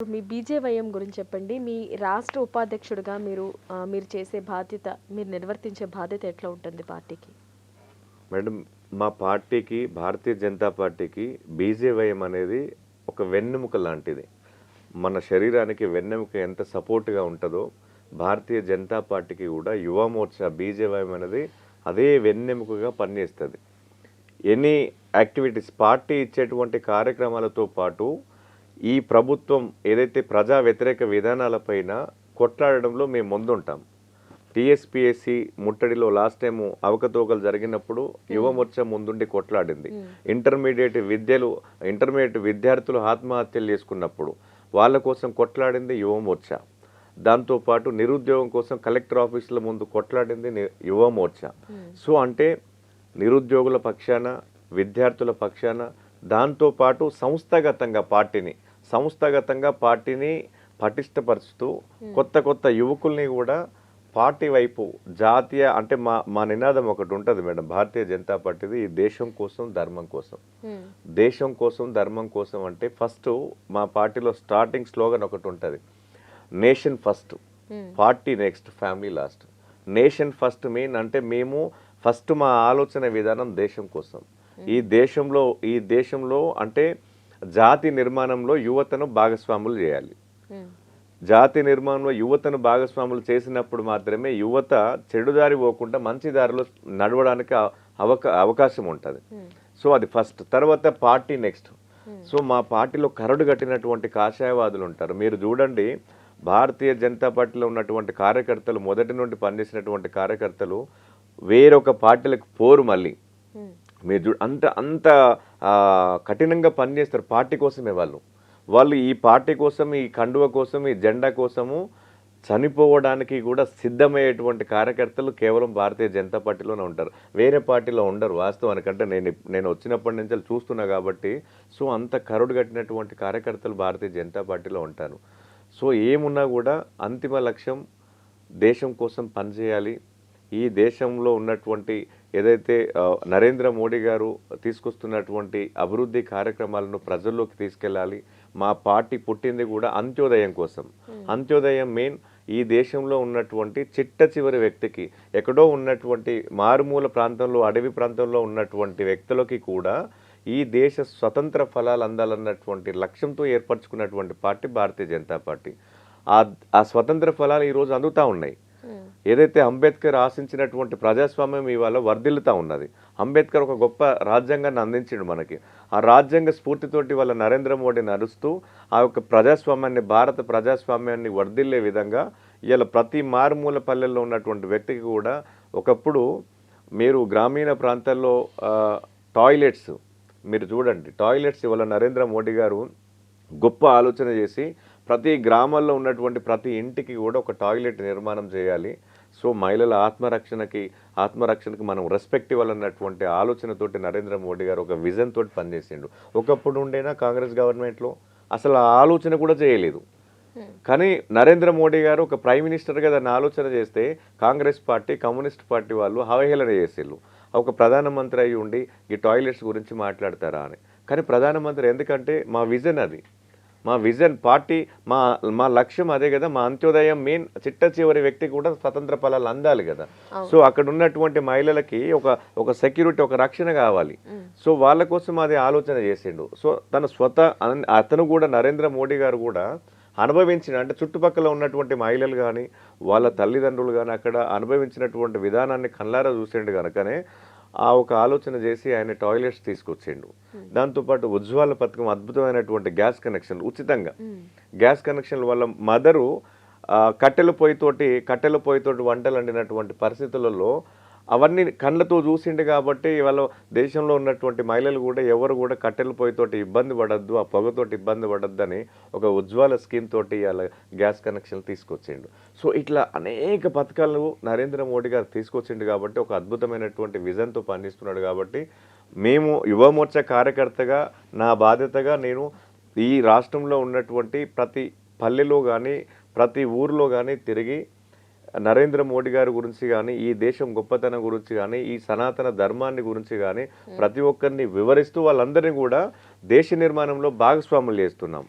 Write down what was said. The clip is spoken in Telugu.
ఇప్పుడు మీ బీజేవైఎం గురించి చెప్పండి. మీ రాష్ట్ర ఉపాధ్యక్షుడిగా మీరు మీరు చేసే బాధ్యత మీరు నిర్వర్తించే బాధ్యత ఎట్లా ఉంటుంది పార్టీకి? మేడం మా పార్టీకి భారతీయ జనతా పార్టీకి బీజేవైఎం అనేది ఒక వెన్నెముక లాంటిది. మన శరీరానికి వెన్నెముక ఎంత సపోర్ట్గా ఉంటుందో భారతీయ జనతా పార్టీకి కూడా యువ మోర్చా బీజేవైఎం అనేది అదే వెన్నెముకగా పనిచేస్తుంది. ఎనీ యాక్టివిటీస్ పార్టీ ఇచ్చేటువంటి కార్యక్రమాలతో పాటు ఈ ప్రభుత్వం ఏదైతే ప్రజా వ్యతిరేక విధానాలపైన కొట్లాడడంలో మేము ముందుంటాం. టీఎస్పీఎస్సి ముట్టడిలో లాస్ట్ టైం అవకతవకలు జరిగినప్పుడు యువ మోర్చా ముందుండి కొట్లాడింది. ఇంటర్మీడియట్ విద్యలు ఇంటర్మీడియట్ విద్యార్థులు ఆత్మహత్యలు చేసుకున్నప్పుడు వాళ్ళ కోసం కొట్లాడింది యువ మోర్చా. దాంతోపాటు నిరుద్యోగం కోసం కలెక్టర్ ఆఫీసుల ముందు కొట్లాడింది ని- యువ మోర్చా. సో అంటే నిరుద్యోగుల పక్షాన విద్యార్థుల పక్షాన దాంతోపాటు సంస్థాగతంగా పార్టీని సంస్థాగతంగా పార్టీని పటిష్టపరుచుతూ కొత్త కొత్త యువకుల్ని కూడా పార్టీ వైపు జాతీయ అంటే మా మా నినాదం ఒకటి ఉంటుంది మేడం. భారతీయ జనతా పార్టీది ఈ దేశం కోసం ధర్మం కోసం. దేశం కోసం ధర్మం కోసం అంటే ఫస్ట్ మా పార్టీలో స్టార్టింగ్ స్లోగన్ ఒకటి ఉంటుంది. Nation first party next family last nation first main అంటే మేము ఫస్ట్ మా ఆలోచన విధానం దేశం కోసం. ఈ దేశంలో ఈ దేశంలో అంటే జాతి నిర్మాణంలో యువతను భాగస్వాములు చేయాలి. జాతి నిర్మాణంలో యువతను భాగస్వాములు చేసినప్పుడు మాత్రమే యువత చెడుదారి పోకుండా మంచి దారిలో నడవడానికి అవ- అవక అవకాశం ఉంటుంది. సో అది ఫస్ట్. తర్వాత పార్టీ నెక్స్ట్. సో మా పార్టీలో కరడు కట్టినటువంటి కాషాయవాదులు ఉంటారు. మీరు చూడండి భారతీయ జనతా పార్టీలో ఉన్నటువంటి కార్యకర్తలు మొదటి నుండి పనిచేసినటువంటి కార్యకర్తలు వేరొక పార్టీలకు పోరు మళ్ళీ. మీరు చూ అంత అంత కఠినంగా పనిచేస్తారు పార్టీ కోసమే వాళ్ళు. వాళ్ళు ఈ పార్టీ కోసం ఈ కండువ కోసం ఈ జెండా కోసము చనిపోవడానికి కూడా సిద్ధమయ్యేటువంటి కార్యకర్తలు కేవలం భారతీయ జనతా పార్టీలోనే ఉంటారు. వేరే పార్టీలో ఉండరు వాస్తవానికంటే నేను నేను వచ్చినప్పటి నుంచి చూస్తున్నా కాబట్టి సో అంత కరుడు కట్టినటువంటి కార్యకర్తలు భారతీయ జనతా పార్టీలో ఉంటారు. సో ఏమున్నా కూడా అంతిమ లక్ష్యం దేశం కోసం పనిచేయాలి. ఈ దేశంలో ఉన్నటువంటి ఏదైతే నరేంద్ర మోడీ గారు తీసుకొస్తున్నటువంటి అభివృద్ధి కార్యక్రమాలను ప్రజల్లోకి తీసుకెళ్ళాలి మా పార్టీ పుట్టింది కూడా అంత్యోదయం కోసం. అంత్యోదయం మెయిన్ ఈ దేశంలో ఉన్నటువంటి చిట్ట చివరి వ్యక్తికి ఎక్కడో ఉన్నటువంటి మారుమూల ప్రాంతంలో అడవి ప్రాంతంలో ఉన్నటువంటి వ్యక్తులకి కూడా ఈ దేశ స్వతంత్ర ఫలాలు అందాలన్నటువంటి లక్ష్యంతో ఏర్పరచుకున్నటువంటి పార్టీ భారతీయ జనతా పార్టీ. ఆ ఆ స్వతంత్ర ఫలాలు ఈరోజు అందుతా ఉన్నాయి. ఏదైతే అంబేద్కర్ ఆశించినటువంటి ప్రజాస్వామ్యం ఇవాళ వర్ధిల్లుతా ఉన్నది అంబేద్కర్ ఒక గొప్ప రాజ్యాంగాన్ని అందించిండు మనకి. ఆ రాజ్యాంగ స్ఫూర్తితోటి వాళ్ళ నరేంద్ర మోడీ నడుస్తూ ఆ యొక్క ప్రజాస్వామ్యాన్ని భారత ప్రజాస్వామ్యాన్ని వర్ధిల్లే విధంగా ఇవాళ ప్రతి మారుమూల పల్లెల్లో ఉన్నటువంటి వ్యక్తికి కూడా ఒకప్పుడు మీరు గ్రామీణ ప్రాంతాల్లో టాయిలెట్స్ మీరు చూడండి టాయిలెట్స్ ఇవాళ నరేంద్ర మోడీ గారు గొప్ప ఆలోచన చేసి ప్రతి గ్రామాల్లో ఉన్నటువంటి ప్రతి ఇంటికి కూడా ఒక టాయిలెట్ నిర్మాణం చేయాలి. సో మహిళల ఆత్మరక్షణకి ఆత్మరక్షణకి మనం రెస్పెక్ట్ ఇవ్వాలన్నటువంటి ఆలోచనతోటి నరేంద్ర మోడీ గారు ఒక విజన్ తోటి పనిచేసిండు. ఒకప్పుడు ఉండేనా కాంగ్రెస్ గవర్నమెంట్లో? అసలు ఆ ఆలోచన కూడా చేయలేదు. కానీ నరేంద్ర మోడీ గారు ఒక ప్రైమ్ మినిస్టర్గా దాన్ని ఆలోచన చేస్తే కాంగ్రెస్ పార్టీ కమ్యూనిస్ట్ పార్టీ వాళ్ళు అవహేళన చేసేళ్ళు. ఒక ప్రధానమంత్రి అయి ఉండి ఈ టాయిలెట్స్ గురించి మాట్లాడతారా? అని. కానీ ప్రధానమంత్రి ఎందుకంటే మా విజన్ అది. మా విజన్ పార్టీ మా మా లక్ష్యం అదే కదా మా అంత్యోదయం మెయిన్ చిట్ట చివరి వ్యక్తి కూడా స్వతంత్ర ఫలాలు అందాలి కదా. సో అక్కడ ఉన్నటువంటి మహిళలకి ఒక ఒక సెక్యూరిటీ ఒక రక్షణ కావాలి. సో వాళ్ళ కోసం అది ఆలోచన చేసిండు. సో తన స్వత అతను కూడా నరేంద్ర మోడీ గారు కూడా అనుభవించిన అంటే చుట్టుపక్కల ఉన్నటువంటి మహిళలు కానీ వాళ్ళ తల్లిదండ్రులు కానీ అక్కడ అనుభవించినటువంటి విధానాన్ని కళ్ళారా చూసిండు కనుకనే ఆ ఒక ఆలోచన చేసి ఆయన టాయిలెట్స్ తీసుకొచ్చిండు. దాంతోపాటు ఉజ్వాల పథకం అద్భుతమైనటువంటి గ్యాస్ కనెక్షన్ ఉచితంగా. గ్యాస్ కనెక్షన్ వల్ల మదరు కట్టెల పొయ్యితోటి కట్టెల పొయ్యితోటి వంటలు వండినటువంటి పరిస్థితులలో అవన్నీ కళ్ళతో చూసిండు కాబట్టి ఇవాళ దేశంలో ఉన్నటువంటి మహిళలు కూడా ఎవరు కూడా కట్టెల పొయ్యితోటి ఇబ్బంది పడద్దు ఆ పొగతోటి ఇబ్బంది పడద్దు అని ఒక ఉజ్వాల స్కీమ్ తోటి ఇవాళ గ్యాస్ కనెక్షన్ తీసుకొచ్చిండు. సో ఇట్లా అనేక పథకాలు నరేంద్ర మోడీ గారు తీసుకొచ్చిండు కాబట్టి ఒక అద్భుతమైనటువంటి విజన్తో పనిచేస్తున్నాడు కాబట్టి మేము యువమోర్చా కార్యకర్తగా నా బాధ్యతగా నేను ఈ రాష్ట్రంలో ఉన్నటువంటి ప్రతి పల్లెలో కానీ ప్రతి ఊర్లో కానీ తిరిగి నరేంద్ర మోడీ గారి గురించి కానీ ఈ దేశం గొప్పతనం గురించి కానీ ఈ సనాతన ధర్మాన్ని గురించి కానీ ప్రతి ఒక్కరిని వివరిస్తూ వాళ్ళందరినీ కూడా దేశ నిర్మాణంలో భాగస్వాములు చేస్తున్నాం.